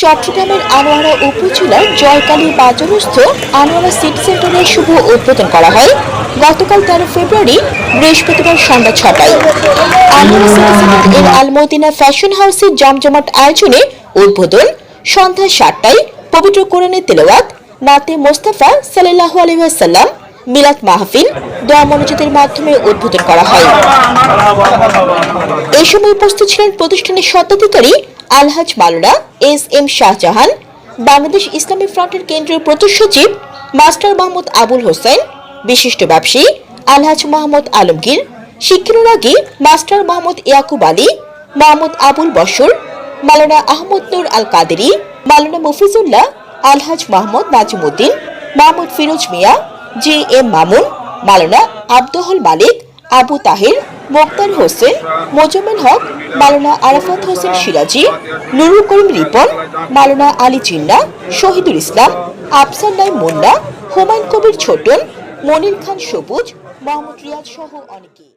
চট্টগ্রামের আনোয়ারা উপজেলার জয়কালী বাজারস্থ আনোয়ারা সিটি সেন্টারের শুভ উদ্বোধন করা হয়। গতকাল তেরো ফেব্রুয়ারি, বৃহস্পতিবার সন্ধ্যা ছটায়। আনোয়ারা এর আলমদিনা ফ্যাশন হাউসের জমজমাট আয়োজনে উদ্বোধন সন্ধ্যা সাতটায় পবিত্র কোরআনের তেলাওয়াত, নাতে মোস্তাফা সাল্লাহ আলহাম মিলাদ মাহফিল, দোয়া মনোজাতের মাধ্যমে উদ্বোধন করা হয়। এই সময় উপস্থিত ছিলেন প্রতিষ্ঠানের স্বত্বাধিকারী আলহাজ মালুনা এস এম শাহজাহান, বাংলাদেশ ইসলামী ফ্রন্টের কেন্দ্রীয় প্রধান সচিব মাস্টার মোহাম্মদ আবুল হোসেন, বিশিষ্ট ব্যবসায়ী আলহাজ Mohammad Alamgir শিক্ষানুরাগী master Mohammad Yakub Ali Mohammad Abul Bashar, Maulana Ahmad Nur Al Qaderi Maulana Mofizullah Alhaj Mohammad Nazimuddin, Mahmud Firoz Mia, J M Mamun, Maulana Abdul Malik, Abu Tahir Moktar Hossain, Mozammel Haque, Maulana Arafat Hossain Siraji, Nurul Karim Ripon, Maulana Ali Jinnah, Shahidul Islam Afsar নাই মোল্লা হুমায়ুন কবির ছোটন, মনির খান সবুজ, মোহাম্মদ রিয়াজ সহ অনেকে।